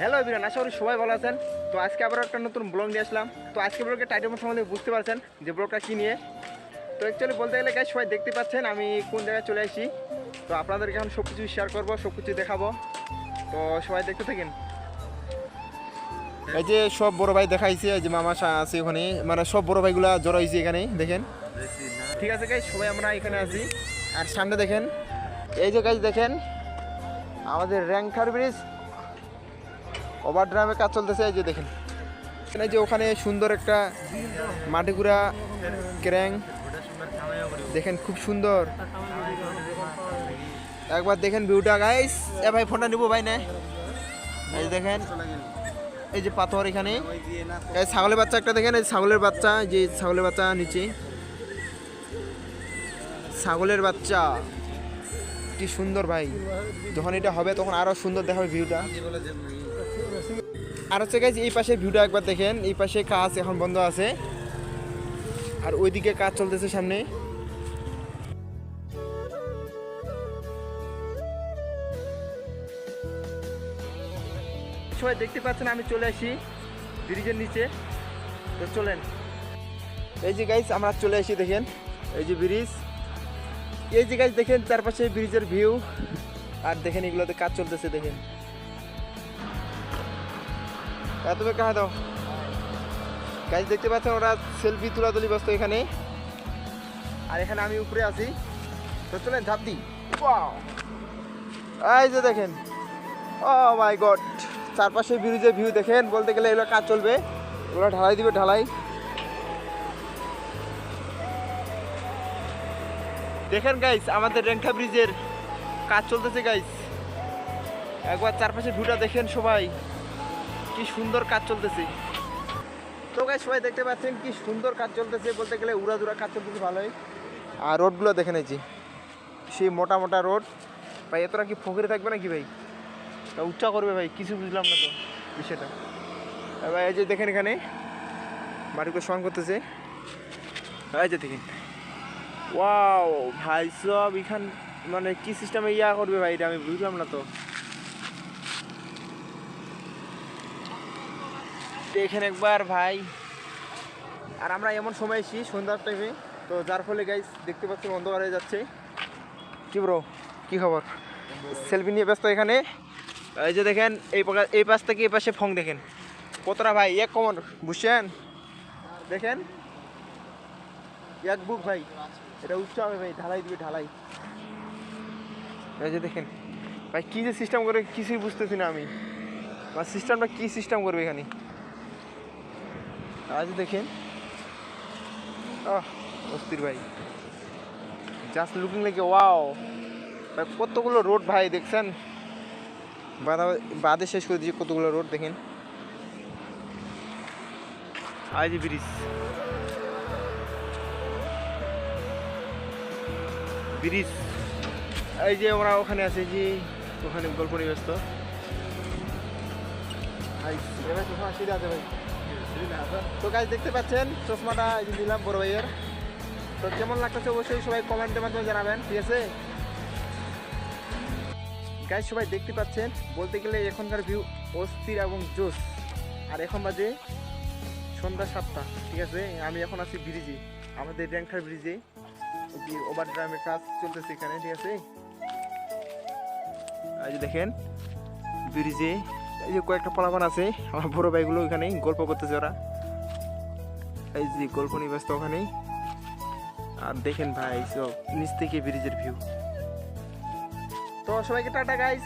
Hello বিরান আশা করি সবাই ভালো আছেন। তো আজকে আবার একটা নতুন ব্লগ নিয়ে আসলাম। তো আজকে ব্লগের টাইটেল সম্বন্ধে বুঝতে পারছেন যে ব্লগটা কী নিয়ে। তো অ্যাকচুয়ালি বলতে গেলে গাইজ সবাই দেখতে পাচ্ছেন আমি কোন জায়গায় চলে আসি। তো আপনাদেরকে এখন সব কিছু শেয়ার করব সব কিছু দেখাবো। তো সবাই দেখতে থাকেন। এই যে সব বড় ভাই দেখাইছে এই যে মামা আছে ওখানে। মানে সব বড় ভাইগুলা জড়ো হয়েছে এখানে দেখেন। ঠিক আছে গাইজ সবাই আমরা এখানে আছি। আর সামনে দেখেন এই যে গাইজ দেখেন আমাদের র্যাঙ্কার ব্রিজ। ওভার ড্রামে কাজ চলতেছে, এই যে দেখেন। এই যে ওখানে সুন্দর একটা মাটিগুড়া ক্র্যাং দেখেন খুব সুন্দর। একবার দেখেন ভিউটা গাইস এ ভাই, ফোনটা নিবো, ভাই, না। এই দেখেন, এই যে পাথর এখানে। এই ছাগলের বাচ্চা একটা দেখেন, এই ছাগলের বাচ্চা যে ছাগলের বাচ্চা নিচে। ছাগলের বাচ্চা। কি সুন্দর, ভাই। যখন এটা হবে, তখন আরও সুন্দর দেখাবে ভিউটা। আর হচ্ছে গাইজ এই পাশে ভিউটা একবার দেখেন। এই পাশে কাজ এখন বন্ধ আছে। আর ওইদিকে কাজ চলতেছে সামনে। সবাই দেখতে পাচ্ছেন, আমি চলে আসি ব্রিজের নিচে। তো চলেন। এই যে গাইজ আমরা চলে আসি, দেখেন। এই যে ব্রিজ। এই যে গাইজ দেখেন চারপাশে ব্রিজের ভিউ। আর দেখেন এগুলোতে কাজ চলতেছে, দেখেন। এত বের কাহা দাও। গাইজ দেখতে পাচ্ছেন ওরা সেলফি তুলাতুলি ব্যস্ত এখানে। আর এখানে আমি উপরে আছি। তো চলেন, ঝাঁপ দিই। এই যে দেখেন। ও মাই গড চারপাশে ব্রিজের ভিউ দেখেন, বলতে গেলে এগুলো কাজ চলবে। ওরা ঢালাই দিবে, ঢালাই। দেখেন গাইস আমাদের রেঙ্কা ব্রিজের কাজ চলতেছে গাইস একবার চারপাশে ভিউটা দেখেন সবাই। কি সুন্দর কাজ চলতেছে। তো গাইস সবাই দেখতে পাচ্ছেন কি সুন্দর কাজ চলতেছে বলতে গেলে উড়াদুরা কাজ চলতেছে ভালোই। আর রোডগুলো দেখে নিয়েছি সেই মোটা মোটা রোড ভাই, এতটা কি ফকিরে থাকবে নাকি ভাই? তা উচ্চা করবে ভাই, কিছু বুঝলাম না তো বিষয়টা। এবার এই যে দেখেন এখানে মাটিগুলো সমান করতেছে। এই যে দেখেন। ওয়াও ভাই, সব এখান মানে কি সিস্টেমে ইয়া করবে ভাই এটা আমি বুঝলাম না তো। দেখেন একবার ভাই। আর আমরা এমন সময় এসি সন্ধ্যার টাইমে তো যার ফলে গাইস দেখতে পাচ্ছেন অন্ধকার হয়ে যাচ্ছে। কি ব্রো কি খবর? সেলফি নিয়ে ব্যস্ত এখানে। এই যে দেখেন, এই এই পাশ থেকে এই পাশে ফং দেখেন। কতটা ভাই? এক কমন বুঝছেন? দেখেন? এক বুক ভাই। এটা উচ্চ হবে ভাই, ঢালাই দিবে, ঢালাই। এই যে দেখেন। ভাই, কী যে সিস্টেম করে, কিছুই বুঝতেছি না আমি। বা সিস্টেমটা কী সিস্টেম করবে এখানে? আজ দেখেন। আহ অস্থির ভাই। জাস্ট লুকিং লাইক ওয়াও ভাই কতগুলো রোড ভাই দেখছেন? বাদা বাদে শেষ করে দিয়েছি কতগুলো রোড দেখেন। আজ ব্রিজ। ব্রিজ। এই যে আমরা ওখানে আছে যে ওখানে গল্প নিয়ে ব্যস্ত ভাই, এবার চশমা সিঁড়ি আছে ভাই। তো গাছ দেখতে পাচ্ছেন, চশমাটা দিলাম বড় ভাইয়ের। তো কেমন লাগতেছে অবশ্যই সবাই কমেন্টের মাধ্যমে জানাবেন, ঠিক আছে? গাইজ সবাই দেখতে পাচ্ছেন, বলতে গেলে এখনকার ভিউ অস্থির এবং জোস আর এখন বাজে সন্ধ্যা সাতটা, ঠিক আছে? আমি এখন আছি ব্রিজে আমাদের র্যাঙ্কার ব্রিজে ওভার ড্রামের কাজ চলতেছে এখানে, ঠিক আছে? আজ দেখেন ব্রিজে এই যে কয়েকটা পলাপান আছে, আমার বড় ভাইগুলো ওখানে গল্প করতেছে ওরা। এই যে গল্প নিয়ে ব্যস্ত ওখানেই। আর দেখেন ভাই, সব নিচ থেকে ব্রিজের ভিউ তো সবাইকে টাটা গাইস